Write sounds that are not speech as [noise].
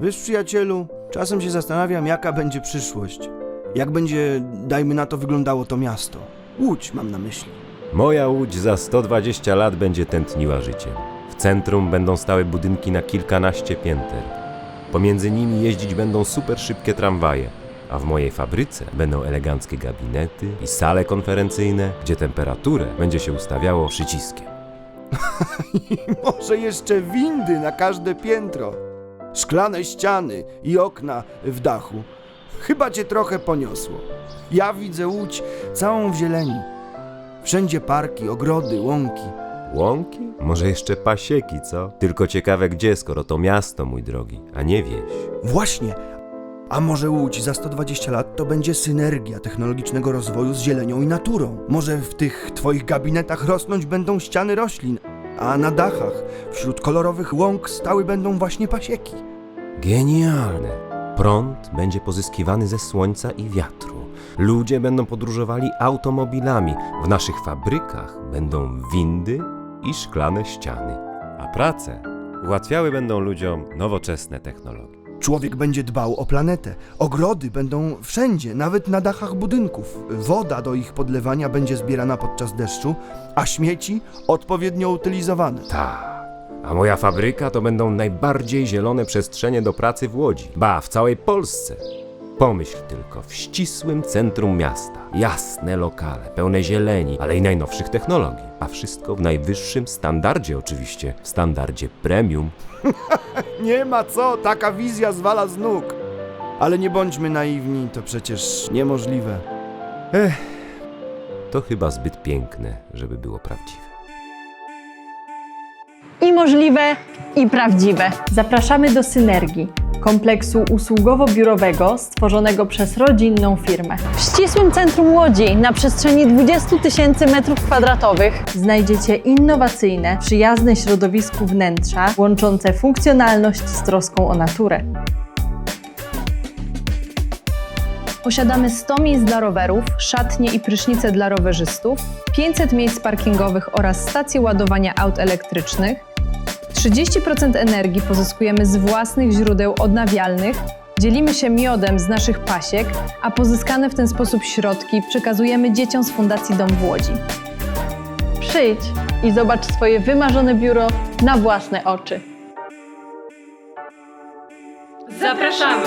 Wiesz, przyjacielu, czasem się zastanawiam, jaka będzie przyszłość. Jak będzie, dajmy na to, wyglądało to miasto. Łódź mam na myśli. Moja łódź za 120 lat będzie tętniła życiem. W centrum będą stały budynki na kilkanaście pięter. Pomiędzy nimi jeździć będą super szybkie tramwaje, a w mojej fabryce będą eleganckie gabinety i sale konferencyjne, gdzie temperaturę będzie się ustawiało przyciskiem. [laughs] I może jeszcze windy na każde piętro. Szklane ściany i okna w dachu. Chyba cię trochę poniosło. Ja widzę łódź całą w zieleni. Wszędzie parki, ogrody, łąki. Łąki? Może jeszcze pasieki, co? Tylko ciekawe gdzie, skoro to miasto, mój drogi, a nie wieś. Właśnie. A może Łódź za 120 lat to będzie synergia technologicznego rozwoju z zielenią i naturą? Może w tych twoich gabinetach rosnąć będą ściany roślin, a na dachach wśród kolorowych łąk stały będą właśnie pasieki. Genialne! Prąd będzie pozyskiwany ze słońca i wiatru. Ludzie będą podróżowali automobilami. W naszych fabrykach będą windy i szklane ściany. A pracę ułatwiały będą ludziom nowoczesne technologie. Człowiek będzie dbał o planetę. Ogrody będą wszędzie, nawet na dachach budynków. Woda do ich podlewania będzie zbierana podczas deszczu, a śmieci odpowiednio utylizowane. Tak. A moja fabryka to będą najbardziej zielone przestrzenie do pracy w Łodzi. Ba, w całej Polsce. Pomyśl tylko, w ścisłym centrum miasta. Jasne lokale, pełne zieleni, ale i najnowszych technologii. A wszystko w najwyższym standardzie oczywiście. W standardzie premium. [laughs] Nie ma co, taka wizja zwala z nóg. Ale nie bądźmy naiwni, to przecież niemożliwe. To chyba zbyt piękne, żeby było prawdziwe. I możliwe, i prawdziwe. Zapraszamy do Synergii, kompleksu usługowo-biurowego stworzonego przez rodzinną firmę. W ścisłym centrum Łodzi, na przestrzeni 20 tysięcy metrów kwadratowych, znajdziecie innowacyjne, przyjazne środowisku wnętrza, łączące funkcjonalność z troską o naturę. Posiadamy 100 miejsc dla rowerów, szatnie i prysznice dla rowerzystów, 500 miejsc parkingowych oraz stacje ładowania aut elektrycznych. 30% energii pozyskujemy z własnych źródeł odnawialnych, dzielimy się miodem z naszych pasiek, a pozyskane w ten sposób środki przekazujemy dzieciom z Fundacji Dom w Łodzi. Przyjdź i zobacz swoje wymarzone biuro na własne oczy. Zapraszamy!